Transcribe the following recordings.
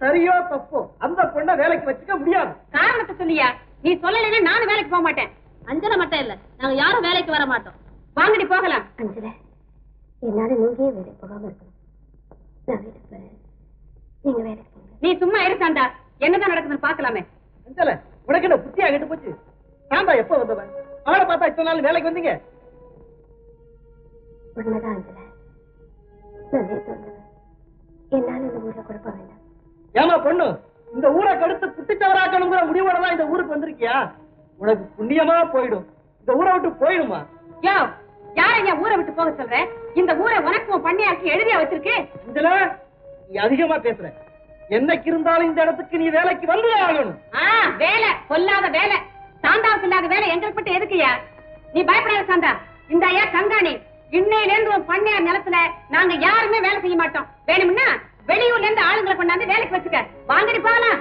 சரியோ தப்போ அந்த பொண்ணை வேலைக்கு வச்சுக்க முடியாது. காரணத்தை சொல்லியா? நீ சொல்லலைன்னா நானும் வேலைக்கு போக மாட்டேன். அஞ்சல மட்டும் இல்ல நாங்க யாரும் வேலைக்கு வர மாட்டோம். வாங்கடி போகலாம். அஞ்சல என்னால நீங்க ஏன் வேலைக்கு போகாம இருக்கணும்? நான் வீட்டுக்கு போறேன். நீங்க வேலைக்கு போங்க. நீ சும்மா இருக்காண்டா என்னதான் நடக்குதுன்னு பாக்கலாமே அஞ்சல உனக்கு என்ன புத்தியா கெட்டு போச்சு? சாந்தா எப்ப வந்தவன்? அவளை பார்த்தா இத்தனை நாள் வேலைக்கு வந்தீங்க? உண்மைதான் அஞ்சல. நான் நேற்று வந்தவன். என்னால இந்த ஊர்ல குழப்ப வேண்டாம். ஏமா பொண்ணு இந்த ஊரை கடுத்து குட்டிச்சவராக்கணுங்கிற முடிவோட தான் இந்த ஊருக்கு வந்திருக்கியா? உனக்கு புண்ணியமா போயிடும். இந்த ஊரை விட்டு போயிடுமா? யோ யார என் ஊரை விட்டு போக சொல்ற? இந்த ஊரை உனக்கும் பண்ணியாக்கி எழுதியா வச்சிருக்கு? அஞ்சல நீ அதிகமா பேசுற. என்னைக்கு இருந்தாலும் இந்த இடத்துக்கு நீ வேலைக்கு வந்து ஆகணும். ஆ வேலை கொல்லாத வேலை. சாந்தாவுக்கு இல்லாத வேலை எங்களுக்கு மட்டும் எதுக்குயா நீ பயப்படாத சாந்தா. இந்த ஐயா கங்காணி இன்னையில இருந்து உன் பண்ணையார் நிலத்துல நாங்க யாருமே வேலை செய்ய மாட்டோம். வேணும்னா வெளியூர்ல இருந்து ஆளுங்களை கொண்டாந்து வேலைக்கு வச்சுக்க. வாங்கடி போகலாம்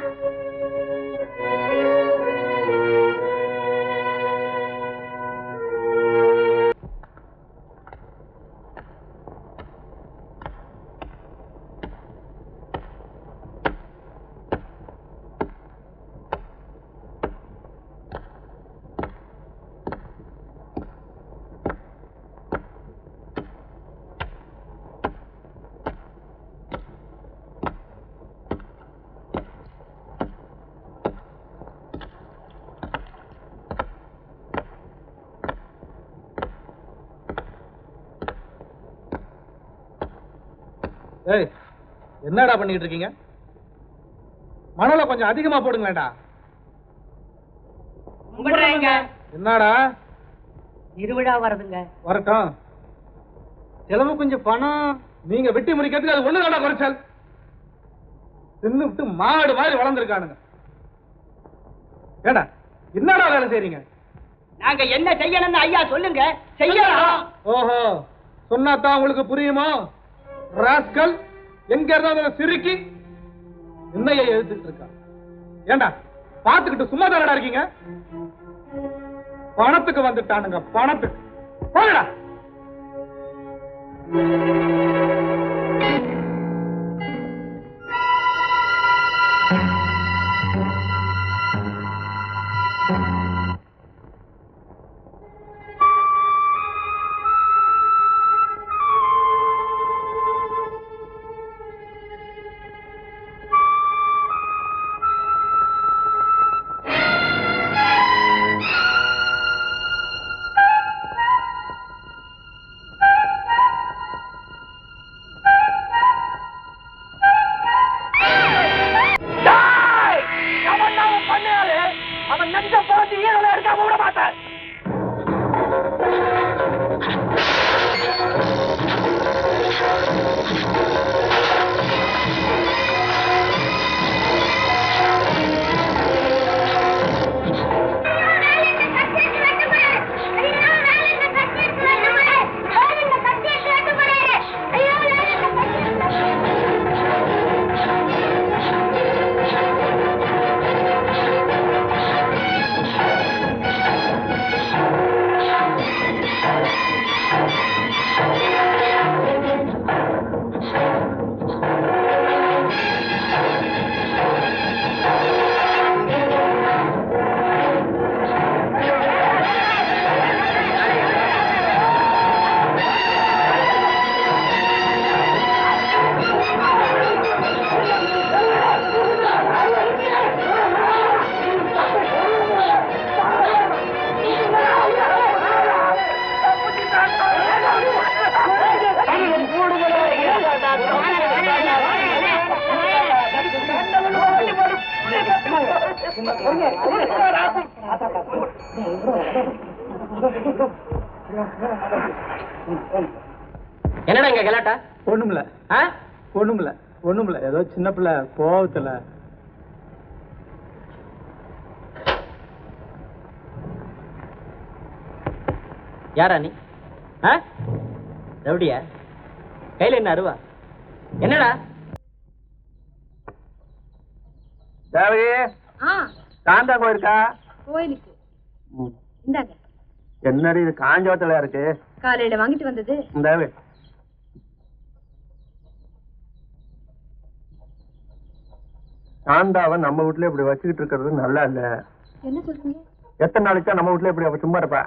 ஏய் என்னடா பண்ணிட்டு இருக்கீங்க? மணலை கொஞ்சம் அதிகமா போடுங்களேடா என்னடா? திருவிழா வருதுங்க. வரட்டும். செலவு கொஞ்சம் பணம் நீங்க வெட்டி முடிக்கிறதுக்கு அது ஒண்ணு தானே குறைச்சல். தின்னு விட்டு மாடு மாதிரி வளர்ந்துருக்கானுங்க. ஏடா என்னடா வேலை செய்றீங்க? நாங்க என்ன செய்யணும்னு ஐயா சொல்லுங்க. செய்யலாம். ஓஹோ சொன்னாதான் உங்களுக்கு புரியுமோ? ராஸ்கல் எங்க இருந்தாலும் சிரிக்கி என்னைய எழுதிட்டு இருக்கா? ஏண்டா பாத்துக்கிட்டு சும்மா தானடா இருக்கீங்க? பணத்துக்கு வந்துட்டானுங்க பணத்துக்கு. போடா நெஞ்ச போட்டு ஈரல எடுக்காம விட மாட்டேன் என்னடா இங்க கலாட்டா? ஒண்ணுமில்ல? ஒண்ணுமில்ல. ஒண்ணுமில்ல. ஏதோ சின்ன பிள்ளை கோவத்துல. யாரா நீ? ரவுடியா? கையில என்ன அருவா? என்னடா? தேவி ஆ. காந்தா போயிருக்கா கோயிலுக்கு. இந்தாங்க. என்னடி இது காஞ்சோத்துல இருக்கு? காலையில வாங்கிட்டு வந்தது. தேவி சாந்தாவை நம்ம வீட்ல இப்படி வச்சுக்கிட்டு இருக்கிறது நல்லா இல்ல. என்ன சொல்றீங்க? எத்தனை நாளைக்கு நம்ம வீட்ல இப்படி அவ சும்மா இருப்பா?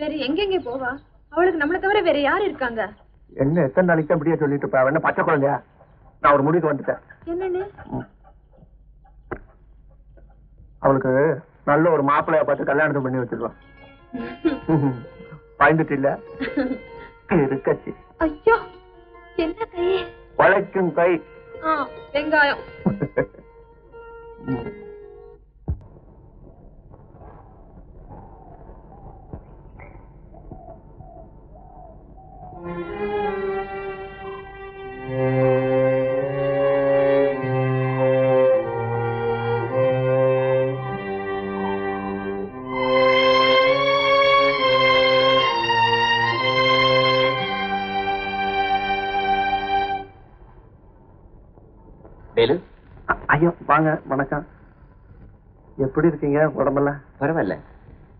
வேற எங்கெங்க போவா? அவளுக்கு நம்மள தவிர வேற யாரு இருக்காங்க? என்ன எத்தனை நாளைக்கு தான் இப்படியே சொல்லிட்டு இருப்பா? என்ன பச்சை குழந்தையா? நான் ஒரு முடிவுக்கு வந்துட்டேன். என்னன்னு. அவளுக்கு நல்ல ஒரு மாப்பிள்ளைய பார்த்து கல்யாணத்தை பண்ணி வச்சிருவான் பயந்துட்டு இல்ல. இருக்கச்சி ஐயோ என்ன கை? உழைக்கும் கை. வெங்காயம். வாங்க வணக்கம். எப்படி இருக்கீங்க உடம்பெல்லாம்? பரவாயில்ல.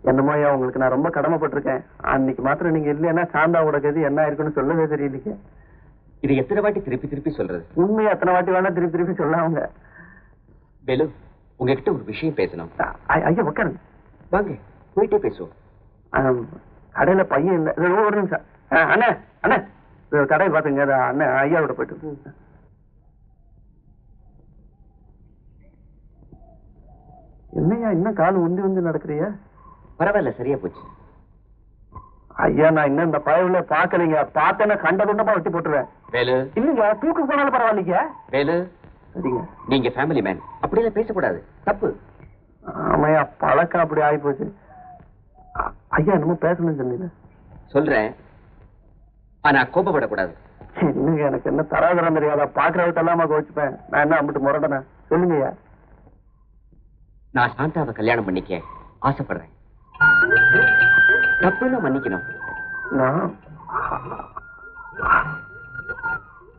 என்னமோ ஐயா உங்களுக்கு நான் ரொம்ப கடமைப்பட்டிருக்கேன். அன்னைக்கு மாத்திரம் நீங்க இல்லைன்னா சாந்தாவோட கதி என்ன இருக்குன்னு சொல்லவே தெரியலீங்க இது எத்தனை வாட்டி திருப்பி திருப்பி சொல்றது? உண்மையை அத்தனை வாட்டி வேணா திருப்பி திருப்பி சொல்ல அவங்க வேலு உங்ககிட்ட ஒரு விஷயம் பேசணும். ஐயா உட்காருங்க. வாங்க போயிட்டே பேசுவோம். கடையில பையன் இல்ல ஒரு நிமிஷம். அண்ணே அண்ணே இது கடையில் பாத்துங்க அண்ணன் ஐயாவோட போயிட்டு என்னய்யா இன்னும் கால் உந்தி உந்தி நடக்கிறியா? பரவாயில்ல சரியா போச்சு. ஐயா நான் இன்னும் இந்த பயவுல பாக்கலைங்க பார்த்தேன்னா கண்ட துண்டமா வெட்டி போட்டுருவேன். வேலு. இல்லைங்க தூக்கு போனாலும் பரவாயில்லைங்க. வேலு. சரிங்க. நீங்க ஃபேமிலி மேன் அப்படியெல்லாம் பேசக்கூடாது. தப்பு. ஆமாய்யா பழக்கம் அப்படி ஆகி போச்சு ஐயா என்னமோ பேசணும்னு சொன்னீங்க. சொல்றேன். ஆனா கோபப்படக்கூடாது. என்னங்க எனக்கு என்ன தராதரம் தெரியாதா? பாக்குறவட்ட எல்லாமா கோச்சுப்பேன் நான் என்ன அம்பிட்டு முரண்டனா சொல்லுங்கய்யா. நான் சாந்தாவை கல்யாணம் பண்ணிக்க ஆசைப்படுறேன். தப்புன்னு மன்னிக்கணும். நான்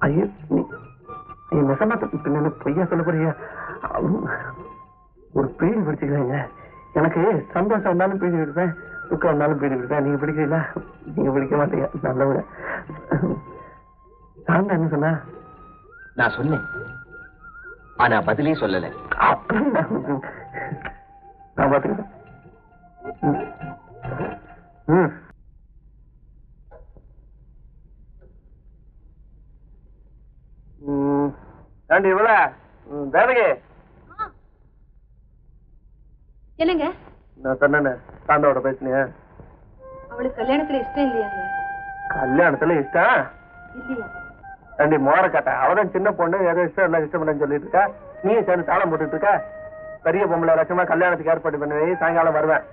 ஐயோ நீ நீ நெசமா பின்ன என்ன பொய்யா சொல்ல போறியா? ஒரு பீடி பிடிச்சிக்கலாங்க. எனக்கு சந்தோஷம் வந்தாலும் பீடி பிடிப்பேன் துக்கம் வந்தாலும் பீடி பிடிப்பேன் நீங்க பிடிக்கிறீங்களா? நீங்க பிடிக்க மாட்டீங்க நல்ல சாந்தா என்ன சொன்னா? நான் சொன்னேன். ஆனா பதிலே சொல்லல. நான் பாத்துக்கிறேன் தேவகி. என்னங்க? நான் சொன்னேனே சாந்தாவோட பேசினியா அவளுக்கு கல்யாணத்துல இஷ்டம் இல்லையாங்க கல்யாணத்துல இஷ்டம்? இல்லையா? மோர கட்ட அவதான் சின்ன பொண்ணு ஏதோ இஷ்டம் இல்லை இஷ்டம் சொல்லிட்டு இருக்கா? நீயும் சேர்ந்து தாளம் போட்டுட்டு இருக்க? பெரிய பொம்பளை லட்சமா கல்யாணத்துக்கு ஏற்பாடு பண்ணுவேன். சாயங்காலம் வருவேன்.